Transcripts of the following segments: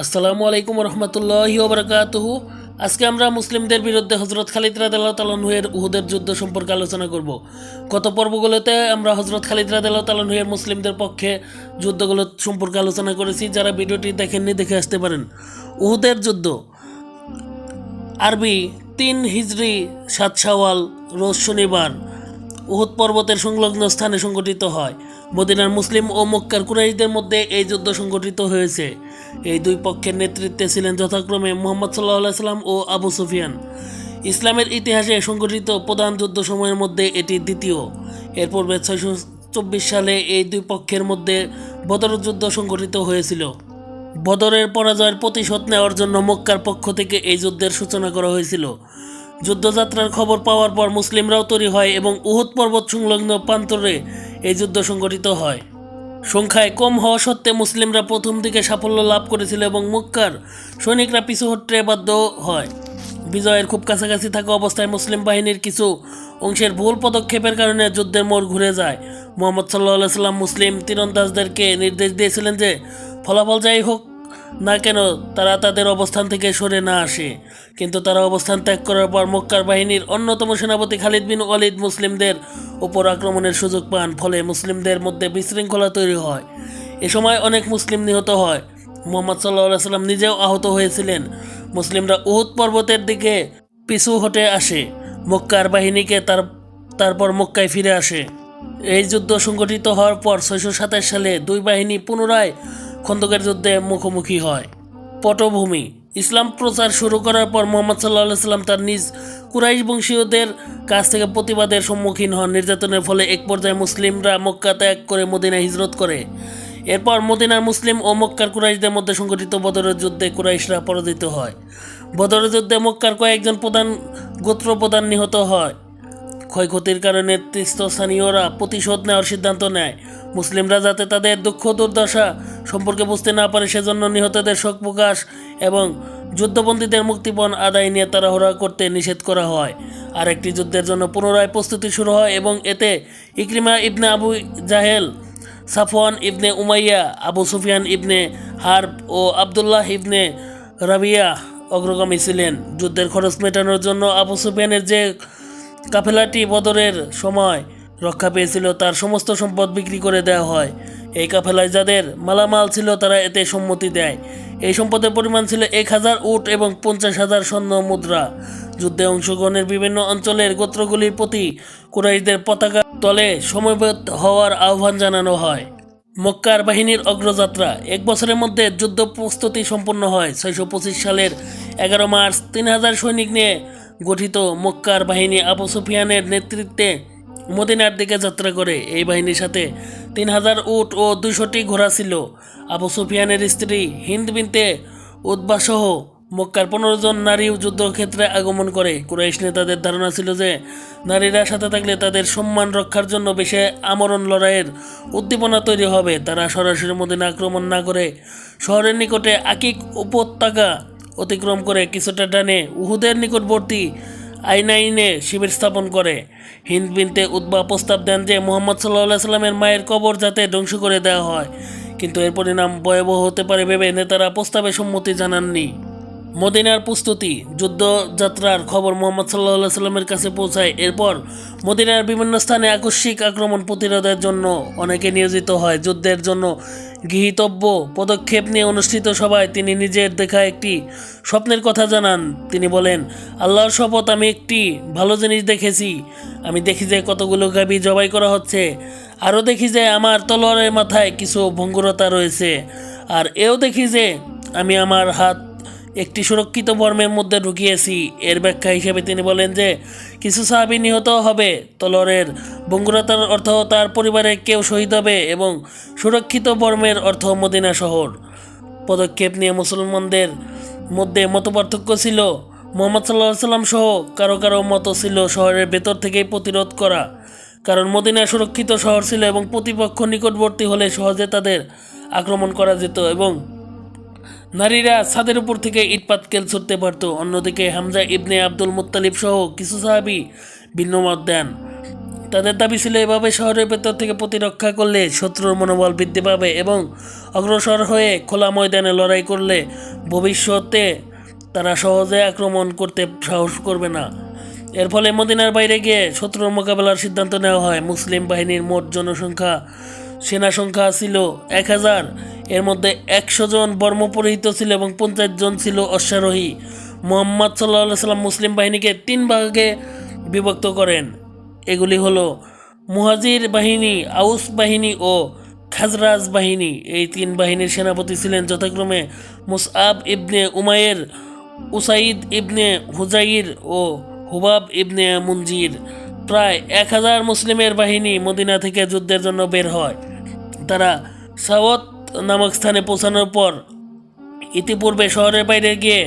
আসসালামু আলাইকুম রহমতুল্লাহি ওবরাকাতুহু। আজকে আমরা মুসলিমদের বিরুদ্ধে হজরত খালিদ রাদিল্লাহ তালানহুয়ের উহুদের যুদ্ধ সম্পর্কে আলোচনা করব। গত পর্বগুলোতে আমরা হজরত খালিদ রাদিল্লাহ তালানহুয়ের মুসলিমদের পক্ষে যুদ্ধগুলো সম্পর্কে আলোচনা করেছি, যারা ভিডিওটি দেখেননি দেখে আসতে পারেন। উহুদের যুদ্ধ। আরবি তিন হিজরি সাত শাওয়াল রোজ শনিবার। উহুদ পর্বতের সংলগ্ন স্থানে সংগঠিত হয়। মদিনার মুসলিম ও মক্কার কুরাইশদের মধ্যে এই যুদ্ধ সংগঠিত হয়েছে। এই দুই পক্ষের নেতৃত্বে ছিলেন যথাক্রমে মোহাম্মদ সাল্লাহ সাল্লাম ও আবু সুফিয়ান। ইসলামের ইতিহাসে সংগঠিত প্রধান যুদ্ধ সময়ের মধ্যে এটি দ্বিতীয়। এর পূর্বে ছয়শো চব্বিশ সালে এই দুই পক্ষের মধ্যে বদর যুদ্ধ সংগঠিত হয়েছিল। বদরের পরাজয়ের প্রতিশোধ নেওয়ার জন্য মক্কার পক্ষ থেকে এই যুদ্ধের সূচনা করা হয়েছিল। যুদ্ধযাত্রার খবর পাওয়ার পর মুসলিমরাও তৈরি হয় এবং উহুদ পর্বত সংলগ্ন প্রান্তরে এই যুদ্ধ সংগঠিত হয়। সংখ্যায় কম হওয়া সত্ত্বে মুসলিমরা প্রথম দিকে সাফল্য লাভ করেছিল এবং মুক্কার সৈনিকরা পিছু হটতে বাধ্য হয়। বিজয়ের খুব কাছাকাছি থাকা অবস্থায় মুসলিম বাহিনীর কিছু অংশের ভুল পদক্ষেপের কারণে যুদ্ধের মোড় ঘুরে যায়। মোহাম্মদ সাল্লাহ সাল্লাম মুসলিম তীরন্দাজদেরকে নির্দেশ দিয়েছিলেন যে, ফলাফল যাই হোক না কেন, তারা তাদের অবস্থান থেকে সরে না আসে। কিন্তু তারা অবস্থান ত্যাগ করার পর মক্কার বাহিনীর অন্যতম সেনাপতি খালিদ বিন ওয়ালিদ মুসলিমদের উপর আক্রমণের সুযোগ পান, ফলে মুসলিমদের মধ্যে বিশৃঙ্খলা তৈরি হয়। এ সময় অনেক মুসলিম নিহত হয়। মোহাম্মদ সাল্লাহ সাল্লাম নিজেও আহত হয়েছিলেন। মুসলিমরা উহুদ পর্বতের দিকে পিছু হটে আসে। মক্কার বাহিনীকে তার, তারপর মক্কায় ফিরে আসে। এই যুদ্ধ সংগঠিত হওয়ার পর ছয়শো সাতাশ সালে দুই বাহিনী পুনরায় খন্দকের যুদ্ধে মুখোমুখি হয়। পটভূমি। ইসলাম প্রচার শুরু করার পর মোহাম্মদ সাল্লাহ সাল্লাম তার নিজ কুরাইশ বংশীয়দের কাছ থেকে প্রতিবাদের সম্মুখীন হন। নির্যাতনের ফলে এক পর্যায়ে মুসলিমরা মক্কা ত্যাগ করে মদিনা হিজরত করে। এরপর মদিনার মুসলিম ও মক্কার কুরাইশদের মধ্যে সংগঠিত বদরের যুদ্ধে কুরাইশরা পরাজিত হয়। বদরের যুদ্ধে মক্কার কয়েকজন প্রধান গোত্র প্রধান নিহত হয়। ক্ষয়ক্ষতির কারণে তীর্থস্থানীয়রা প্রতিশোধ নেওয়ার সিদ্ধান্ত নেয়। মুসলিমরা যাতে তাদের দুঃখ দুর্দশা সম্পর্কে বুঝতে না পারে, সেজন্য নিহতদের শোক প্রকাশ এবং যুদ্ধবন্দীদের মুক্তিপণ আদায় নিয়ে তাড়াহুড়া করতে নিষেধ করা হয়। আর একটি যুদ্ধের জন্য পুনরায় প্রস্তুতি শুরু হয় এবং এতে Ikrimah ibn Abu Jahl, Safwan ibn Umayya, Abu Sufyan ibn Harb ও আবদুল্লাহ ইবনে রাবিয়া অগ্রগামী ছিলেন। যুদ্ধের খরচ মেটানোর জন্য আবু সুফিয়ানের যে কাফেলাটি বদরের সময় রক্ষা পেয়েছিল, তার সমস্ত সম্পদ বিক্রি করে দেওয়া হয়। এই কাফেলায় যাদের মালামাল ছিল, তারা এতে সম্মতি দেয়। এই সম্পদের পরিমাণ ছিল এক হাজার উট এবং পঞ্চাশ হাজার স্বর্ণ মুদ্রা। যুদ্ধে অংশগ্রহণের বিভিন্ন অঞ্চলের গোত্রগুলির প্রতি কুরাইশদের পতাকা তলে সমবেত হওয়ার আহ্বান জানানো হয়। মক্কার বাহিনীর অগ্রযাত্রা এক বছরের মধ্যে যুদ্ধ প্রস্তুতি সম্পন্ন হয়। ছয়শো পঁচিশ সালের এগারো মার্চ তিন হাজার সৈনিক নিয়ে গঠিত মক্কার বাহিনী আবু সুফিয়ানের নেতৃত্বে মদিনার দিকে যাত্রা করে। এই বাহিনীর সাথে তিন হাজার উট ও দুশোটি ঘোড়া ছিল। আবু সুফিয়ানের স্ত্রী হিন্দ বিনতে উদ্বাসহ মক্কার পনেরো জন নারীও যুদ্ধক্ষেত্রে আগমন করে। কুরাইশ নেতাদের ধারণা ছিল যে, নারীরা সাথে থাকলে তাদের সম্মান রক্ষার জন্য বেশি আমরণ লড়াইয়ের উদ্দীপনা তৈরি হবে। তারা সরাসরি মদিনা আক্রমণ না করে শহরের নিকটে আকিক উপত্যকা অতিক্রম করে কিছুটা ডানে উহুদের নিকটবর্তী আইনাইনে শিবির স্থাপন করে। হিন্দ বিনতে উদ্বা প্রস্তাব দেন যে, মোহাম্মদ সাল্লাহ সাল্লামের মায়ের কবর যাতে ধ্বংস করে দেওয়া হয়। কিন্তু এর পরিণাম ভয়াবহ হতে পারে ভেবে নেতারা প্রস্তাবে সম্মতি জানাননি। মদিনার প্রস্তুতি, যুদ্ধযাত্রার খবর মোহাম্মদ সাল্লাহ সাল্লামের কাছে পৌঁছায়। এরপর মদিনার বিভিন্ন স্থানে আকস্মিক আক্রমণ প্রতিরোধের জন্য অনেকে নিয়োজিত হয়। যুদ্ধের জন্য গৃহীতব্য পদক্ষেপ নিয়ে অনুষ্ঠিত সভায় তিনি নিজের দেখা একটি স্বপ্নের কথা জানান। তিনি বলেন, আল্লাহর শপথ আমি একটি ভালো জিনিস দেখেছি। আমি দেখি যে কতগুলো গাবি জবাই করা হচ্ছে। আরও দেখি যে আমার তলোয়ারের মাথায় কিছু ভঙ্গুরতা রয়েছে। আর এও দেখি যে আমি আমার হাত একটি সুরক্ষিত বর্মের মধ্যে ঢুকিয়েছি। এর ব্যাখ্যা হিসেবে তিনি বলেন যে, কিছু সাহাবি নিহত হবে। তলরের বঙ্গুরতার অর্থ তার পরিবারে কেউ শহীদ হবে এবং সুরক্ষিত বর্মের অর্থ মদিনা শহর। পদক্ষেপ নিয়ে মুসলমানদের মধ্যে মতপার্থক্য ছিল। মোহাম্মদ সাল্লাহ সাল্লাম সহ কারও কারও মতো ছিল শহরের ভেতর থেকেই প্রতিরোধ করা। কারণ মদিনা সুরক্ষিত শহর ছিল এবং প্রতিপক্ষ নিকটবর্তী হলে সহজে তাদের আক্রমণ করা যেত এবং নারীরা ছাদের উপর থেকে ইট পাতকেল ছুটতে পারত। অন্যদিকে হামজা ইবনে আব্দুল মুত্তালিব সহ কিছু সাহাবি ভিন্ন মত দেন। তাদের দাবি ছিল, এভাবে শহরের ভেতর থেকে প্রতিরক্ষা করলে শত্রুর মনোবল বৃদ্ধি পাবে এবং অগ্রসর হয়ে খোলা ময়দানে লড়াই করলে ভবিষ্যতে তারা সহজে আক্রমণ করতে সাহস করবে না। এর ফলে মদিনার বাইরে গিয়ে শত্রুর মোকাবেলার সিদ্ধান্ত নেওয়া হয়। মুসলিম বাহিনীর মোট জনসংখ্যা সেনা সংখ্যা ছিল এক হাজার। এর মধ্যে একশো জন বর্মপরিহিত ছিল এবং পঞ্চাশ জন ছিল অশ্বারোহী। মোহাম্মদ সাল্লাহ সাল্লাম মুসলিম বাহিনীকে তিন ভাগে বিভক্ত করেন। এগুলি হলো মুহাজির বাহিনী, আউস বাহিনী ও খাজরাজ বাহিনী। এই তিন বাহিনীর সেনাপতি ছিলেন যথাক্রমে Musab ibn Umair Usaid ibn Hudair ও হুবাব ইবনে মুঞ্জির প্রায় এক হাজার মুসলিমের বাহিনী মদিনা থেকে যুদ্ধের জন্য বের হয়। তারা সাওয়াত নামক স্থানে পৌঁছানোর পর ইতিপূর্বে শহরের বাইরে গিয়ে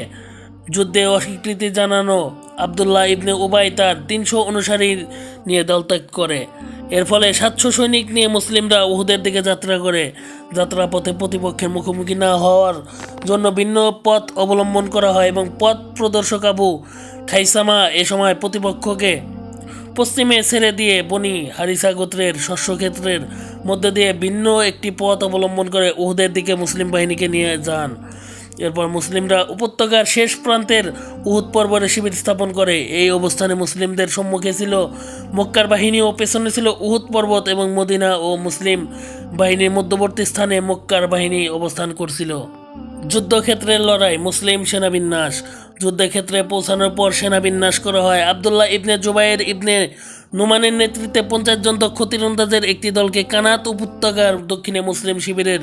যুদ্ধে অস্বীকৃতি জানানো আবদুল্লাহ ইবনে উবাই তার তিনশো অনুসারী নিয়ে দলত্যাগ করে। এর ফলে সাতশো সৈনিক নিয়ে মুসলিমরা উহুদের দিকে যাত্রা করে। যাত্রাপথে প্রতিপক্ষের মুখোমুখি না হওয়ার জন্য ভিন্ন পথ অবলম্বন করা হয় এবং পথ প্রদর্শক আবু খাইসামা এ সময় প্রতিপক্ষকে পশ্চিমে ছেড়ে দিয়ে বনি হারিসা গোত্রের শস্যক্ষেত্রের মধ্যে দিয়ে ভিন্ন একটি পথ অবলম্বন করে উহুদের দিকে মুসলিম বাহিনীকে নিয়ে যান। এরপর মুসলিমরা উপত্যকার শেষ প্রান্তের উহুদ পর্বতে শিবির স্থাপন করে। এই অবস্থানে মুসলিমদের সম্মুখে ছিল মক্কার বাহিনী ও পেছনে ছিল উহুদ পর্বত এবং মদিনা ও মুসলিম বাহিনীর মধ্যবর্তী স্থানে মক্কার বাহিনী অবস্থান করছিল। যুদ্ধক্ষেত্রের লড়াই মুসলিম সেনাবিন্যাস যুদ্ধক্ষেত্রে পৌঁছানোর পর সেনাবিন্যাস করা হয়। আবদুল্লাহ ইবনে জুবাইর ইবনে নুমানের নেতৃত্বে পঞ্চাশ জন দক্ষ তীরন্দাজের একটি দলকে কানাত উপত্যকার দক্ষিণে মুসলিম শিবিরের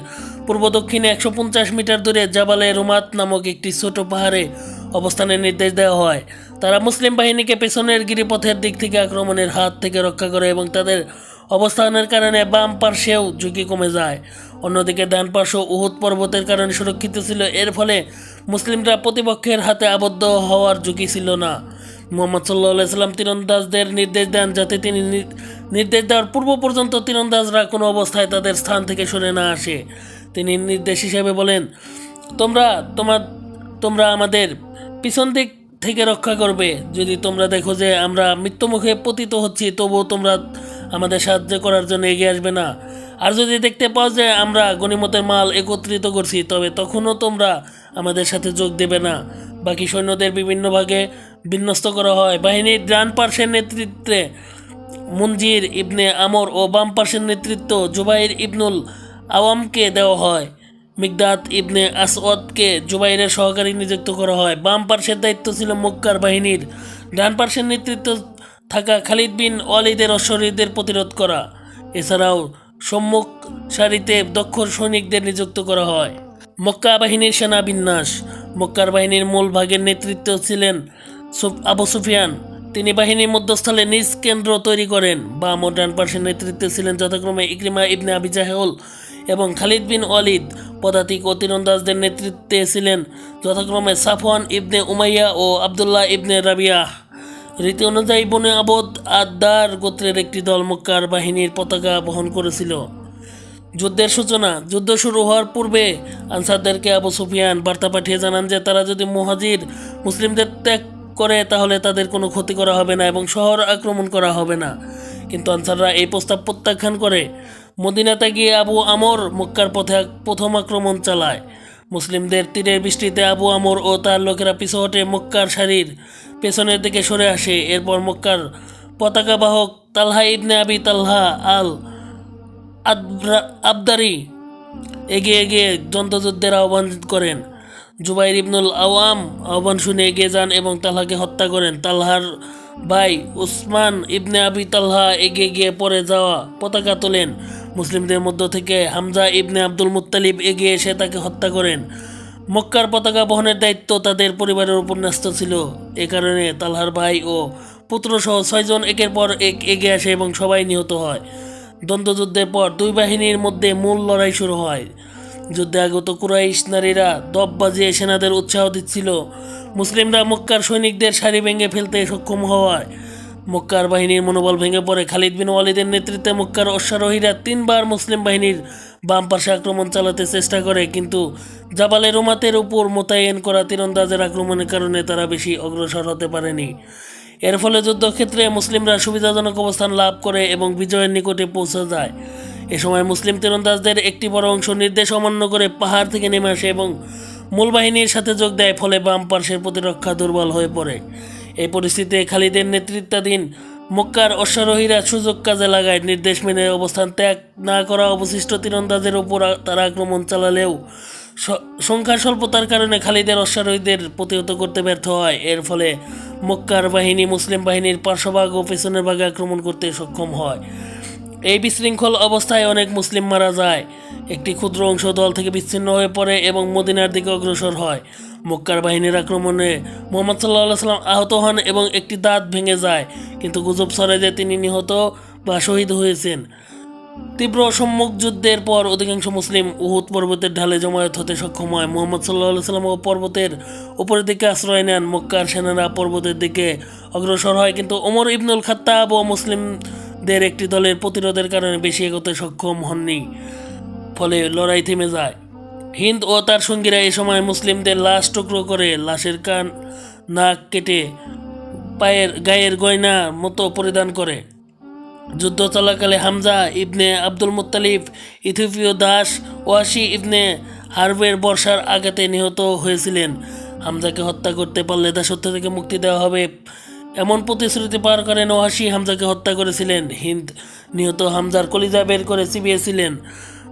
পূর্ব দক্ষিণে একশো পঞ্চাশ মিটার দূরে জাবালে রুমাত নামক একটি ছোট পাহাড়ে অবস্থানের নির্দেশ দেওয়া হয়। তারা মুসলিম বাহিনীকে পেছনের গিরিপথের দিক থেকে আক্রমণের হাত থেকে রক্ষা করে এবং তাদের অবস্থানের কারণে বাম পার্শ্বেও ঝুঁকি কমে যায়। অন্যদিকে ডান পার্শ্ব উহুদ পর্বতের কারণে সুরক্ষিত ছিল। এর ফলে মুসলিমরা প্রতিপক্ষের হাতে আবদ্ধ হওয়ার ঝুঁকি ছিল না। মোহাম্মদ সাল্লাহ সাল্লাম তীরন্দাজদের নির্দেশ দেন যাতে তিনি নির্দেশ দেওয়ার পূর্ব পর্যন্ত তীরন্দাজরা কোনো অবস্থায় তাদের স্থান থেকে সরে না আসে। তিনি নির্দেশ হিসেবে বলেন, তোমরা তোমার, তোমরা আমাদের পিছন দিক থেকে রক্ষা করবে। যদি তোমরা দেখো যে আমরা মৃত্যুমুখে পতিত হচ্ছি, তবুও তোমরা আমাদের সাহায্য করার জন্য এগিয়ে আসবে না। আর যদি দেখতে পাও যে আমরা গণিমতের মাল একত্রিত করছি, তবে তখনও তোমরা আমাদের সাথে যোগ দেবে না। বাকি সৈন্যদের বিভিন্ন ভাগে বিন্যস্ত করা হয়। বাহিনীর ডান পার্শ্বের নেতৃত্বে মুনজির ইবনে আমর ও বাম পার্শ্বের নেতৃত্ব জুবাইর ইবনুল আওয়ামকে দেওয়া হয়। মিগদাত ইবনে আসওয়াদকে জুবাইরের সহকারী নিযুক্ত করা হয়। বাম পার্শ্বের দায়িত্ব ছিল মক্কার বাহিনীর। ডান পার্শ্বের নেতৃত্ব থাকা খালিদ বিন ওয়ালিদের অশ্বরীদের প্রতিরোধ করা। এছাড়াও সম্মুখ সারিতে দক্ষ সৈনিকদের নিযুক্ত করা হয়। মক্কা বাহিনীর সেনা বিন্যাস। মক্কার বাহিনীর মূল ভাগের নেতৃত্ব ছিলেন আবু সুফিয়ান। তিনি বাহিনীর মধ্যস্থলে নিজ কেন্দ্র তৈরি করেন। বা মোডান পার্সের নেতৃত্বে ছিলেন যথাক্রমে ইকরিমা ইবনে আবি জাহেল এবং খালিদ বিন ওয়ালিদ। পদাতিক ও তীরন্দাজদের নেতৃত্বে ছিলেন যথাক্রমে সাফওয়ান ইবনে উমাইয়া ও আবদুল্লাহ ইবনে রাবিয়াহ। রীতি অনুযায়ী বনে আবদ আদার গোত্রের একটি দল মক্কার বাহিনীর পতাকা বহন করেছিল। যুদ্ধের সূচনা, যুদ্ধ শুরু হওয়ার পূর্বে আনসারদেরকে আবু সুফিয়ান বার্তা পাঠিয়ে জানান যে, তারা যদি মুহাজির মুসলিমদের ত্যাগ করে, তাহলে তাদের কোনো ক্ষতি করা হবে না এবং শহর আক্রমণ করা হবে না। কিন্তু আনসাররা এই প্রস্তাব প্রত্যাখ্যান করে। মদিনাতে গিয়ে আবু আমর মক্কার পথে প্রথম আক্রমণ চালায়। মুসলিমদের তীরের বৃষ্টিতে আবু আমর ও তার লোকেরা পিছু হটে মক্কার সারির পেছনের দিকে সরে আসে। এরপর মক্কার পতাকা বাহক তালহা ইবনে আবি তালহা আল আবদারি এগিয়ে এগিয়ে যন্ত্রযুদ্ধের আহ্বান করেন। জুবাইর ইবনুল আওয়াম আহ্বান শুনে এগিয়ে যান এবং তালহাকে হত্যা করেন। তালহার ভাই উসমান ইবনে আবি তালহা এগিয়ে গিয়ে পরে যাওয়া পতাকা তোলেন। মুসলিমদের মধ্য থেকে হামজা ইবনে আব্দুল মুত্তালিব এগিয়ে এসে তাকে হত্যা করেন। মক্কার পতাকা বহনের দায়িত্ব তাদের পরিবারের উপর ন্যস্ত ছিল। এ কারণে তালহার ভাই ও পুত্রসহ ছয়জন একের পর এক এগিয়ে আসে এবং সবাই নিহত হয়। দ্বন্দ্বযুদ্ধের পর দুই বাহিনীর মধ্যে মূল লড়াই শুরু হয়। যুদ্ধে আগত কুরাইশ নারীরা দপ বাজিয়ে সেনাদের উৎসাহ দিচ্ছিল। মুসলিমরা মক্কার সৈনিকদের সারি ভেঙে ফেলতে সক্ষম হওয়ায় মক্কার বাহিনীর মনোবল ভেঙে পড়ে খালিদ বিন ওয়ালিদের নেতৃত্বে মক্কার অশ্বারোহীরা তিনবার মুসলিম বাহিনীর বাম পাশে আক্রমণ চালাতে চেষ্টা করে, কিন্তু জাবালে রোমাতের উপর মোতায়েন করা তীরন্দাজের আক্রমণের কারণে তারা বেশি অগ্রসর হতে পারেনি। এর ফলে যুদ্ধক্ষেত্রে মুসলিমরা সুবিধাজনক অবস্থান লাভ করে এবং বিজয়ের নিকটে পৌঁছে যায়। এ সময় মুসলিম তীরন্দাজদের একটি বড় অংশ নির্দেশ অমান্য করে পাহাড় থেকে নেমে আসে এবং মূল বাহিনীর সাথে যোগ দেয়, ফলে বাম পার্শ্বের প্রতিরক্ষা দুর্বল হয়ে পড়ে। এই পরিস্থিতিতে খালিদের নেতৃত্বাধীন মক্কার অশ্বারোহীরা সুযোগ কাজে লাগায় নির্দেশ মেনে অবস্থান ত্যাগ না করা অবশিষ্ট তীরন্দাজের উপর তারা আক্রমণ চালালেও স- সংখ্যার স্বল্পতার কারণে খালিদের অশ্বারোহীদের প্রতিহত করতে ব্যর্থ হয়। এর ফলে মক্কার বাহিনী মুসলিম বাহিনীর পার্শ্বভাগ ও পেছনের ভাগে আক্রমণ করতে সক্ষম হয়। এই বিশৃঙ্খল অবস্থায় অনেক মুসলিম মারা যায়। একটি ক্ষুদ্র অংশ দল থেকে বিচ্ছিন্ন হয়ে পড়ে এবং মদিনার দিকে অগ্রসর হয়। মক্কার বাহিনীর আক্রমণে মোহাম্মদ সাল্লাহ সাল্লাম আহত হন এবং একটি দাঁত ভেঙে যায়, কিন্তু গুজব ছড়ায় যে তিনি নিহত বা শহীদ হয়েছেন। তীব্র সম্মুখ যুদ্ধের পর অধিকাংশ মুসলিম উহুদ পর্বতের ঢালে জমায়েত হতে সক্ষম হয়। মোহাম্মদ সাল্লাহ সাল্লাম ও পর্বতের উপরের দিকে আশ্রয় নেন, মক্কার সেনারা পর্বতের দিকে অগ্রসর হয়, কিন্তু ওমর ইবনুল খাত্তাব ও মুসলিমদের একটি দলের প্রতিরোধের কারণে বেশি এগোতে সক্ষম হননি, ফলে লড়াই থেমে যায়। হিন্দ ও তার সঙ্গীরা এই সময় মুসলিমদের লাশ টুকরো করে লাশের কান, নাক কেটে পায়ের গায়ের গয়না মতো পরিধান করে। যুদ্ধ চলাকালে হামজা ইবনে আব্দুল মুত্তালিব, ইথিওপীয় দাস ওয়াসি ইবনে হার্বের বর্ষার আঘাতে নিহত হয়েছিলেন। হামজাকে হত্যা করতে পারলে দাসত্ব থেকে মুক্তি দেওয়া হবে। এমন প্রতিশ্রুতি পার করেন ওয়াসি, হামজাকে হত্যা করেছিলেন। হিন্দ নিহত হামজার কলিজা বের করে চিবিয়েছিলেন।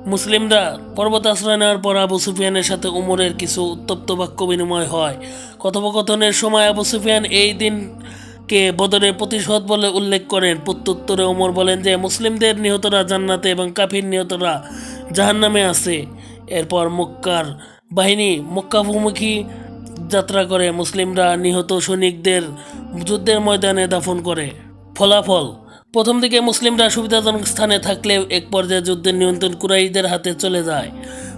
মুসলিমরা পর্বত আশ্রয় নেওয়ার পর আবু সুফিয়ানের সাথে উমরের কিছু উত্তপ্ত বাক্য বিনিময় হয়। কথোপকথনের সময় আবু সুফিয়ান এই দিন কে বদরের প্রতিশোধ বলে উল্লেখ করেন। প্রত্যুত্তরে ওমর বলেন যে, মুসলিমদের নিহতরা জান্নাতে এবং কাফির নিহতরা জাহান্নামে আছে। এরপর মক্কার বাহিনী মক্কাভূমুখী যাত্রা করে। মুসলিমরা নিহত সৈনিকদের যুদ্ধের ময়দানে দাফন করে। ফলাফল প্রথম দিকে মুসলিমরা সুবিধাজনক স্থানে থাকলেও এক পর্যায়ে যুদ্ধের নিয়ন্ত্রণ কুরাইশদের হাতে চলে যায়।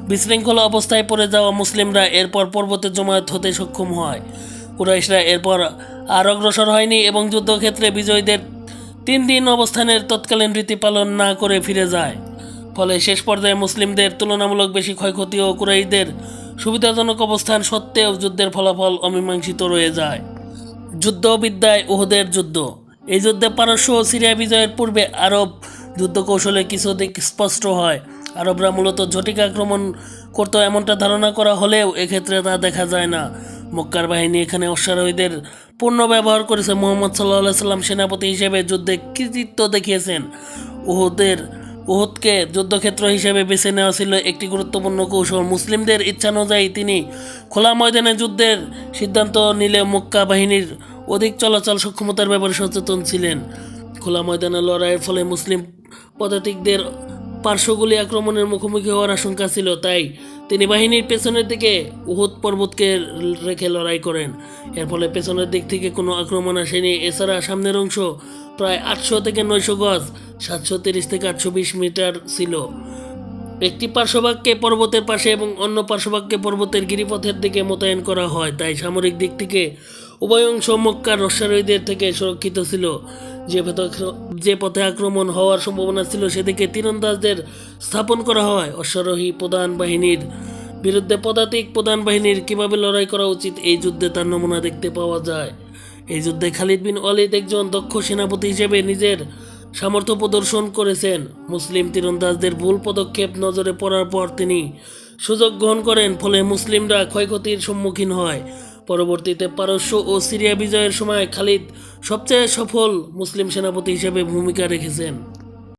বিশৃঙ্খল অবস্থায় পড়ে যাওয়া মুসলিমরা এরপর পর্বতে জমায়েত হতে সক্ষম হয়। কুরাইশরা এরপর আর অগ্রসর হয়নি এবং যুদ্ধক্ষেত্রে বিজয়ীদের তিন দিন অবস্থানের তৎকালীন রীতি পালন না করে ফিরে যায়। ফলে শেষ পর্যায়ে মুসলিমদের তুলনামূলক বেশি ক্ষয়ক্ষতি ও কুরাইশদের সুবিধাজনক অবস্থান সত্ত্বেও যুদ্ধের ফলাফল অমীমাংসিত রয়ে যায়। যুদ্ধবিদ্যায় উহুদের যুদ্ধ এই যুদ্ধে পারস্য ও সিরিয়া বিজয়ের পূর্বে আরব যুদ্ধ কৌশলে কিছু দিক স্পষ্ট হয়। আরবরা মূলত ঝটিক আক্রমণ করতো এমনটা ধারণা করা হলেও এক্ষেত্রে তা দেখা যায় না। মক্কার বাহিনী এখানে অশ্বারোহীদের পূর্ণ ব্যবহার করেছে। মোহাম্মদ সাল্লাহ সাল্লাম সেনাপতি হিসেবে যুদ্ধে কৃতিত্ব দেখিয়েছেন। উহুদের, উহুদকে যুদ্ধক্ষেত্র হিসেবে বেছে নেওয়া ছিল একটি গুরুত্বপূর্ণ কৌশল। মুসলিমদের ইচ্ছানুযায়ী তিনি খোলা ময়দানে যুদ্ধের সিদ্ধান্ত নিলে মক্কা বাহিনীর অধিক চলাচল সক্ষমতার ব্যাপারে সচেতন ছিলেন। খোলা ময়দানে লড়াইয়ের ফলে মুসলিম পদাতিকদের পার্শ্বগুলি আক্রমণের মুখোমুখি হওয়ার আশঙ্কা ছিল, তাই তিনি বাহিনীর পেছনের দিকে উহুদ পর্বতকে রেখে লড়াই করেন। এর ফলে পেছনের দিক থেকে কোনো আক্রমণ আসেনি। এছাড়া সামনের অংশ প্রায় আটশো থেকে নয়শো গজ, সাতশো তিরিশ থেকে আটশো বিশ মিটার ছিল। একটি পার্শ্বভাগকে পর্বতের পাশে এবং অন্য পার্শ্বভাগকে পর্বতের গিরিপথের দিকে মোতায়েন করা হয়, তাই সামরিক দিক থেকে উভয় অংশ মক্কার অশ্বারোহীদের থেকে সুরক্ষিত ছিল। যে পথে যে পথে আক্রমণ হওয়ার সম্ভাবনা ছিল, সেদিকে তীরন্দাজদের স্থাপন করা হয়। অশ্বারোহী প্রধান বাহিনীর বিরুদ্ধে পদাতিক প্রধান বাহিনীর কীভাবে লড়াই করা উচিত, এই যুদ্ধে তার নমুনা দেখতে পাওয়া যায়। এই যুদ্ধে খালিদ বিন ওয়ালিদ একজন দক্ষ সেনাপতি হিসেবে নিজের সামর্থ্য প্রদর্শন করেছেন। মুসলিম তীরন্দাজদের ভুল পদক্ষেপ নজরে পড়ার পর তিনি সুযোগ গ্রহণ করেন, ফলে মুসলিমরা ক্ষয়ক্ষতির সম্মুখীন হয়। পরবর্তীতে পারস্য ও সিরিয়া বিজয়ের সময় খালিদ সবচেয়ে সফল মুসলিম সেনাপতি হিসেবে ভূমিকা রেখেছেন।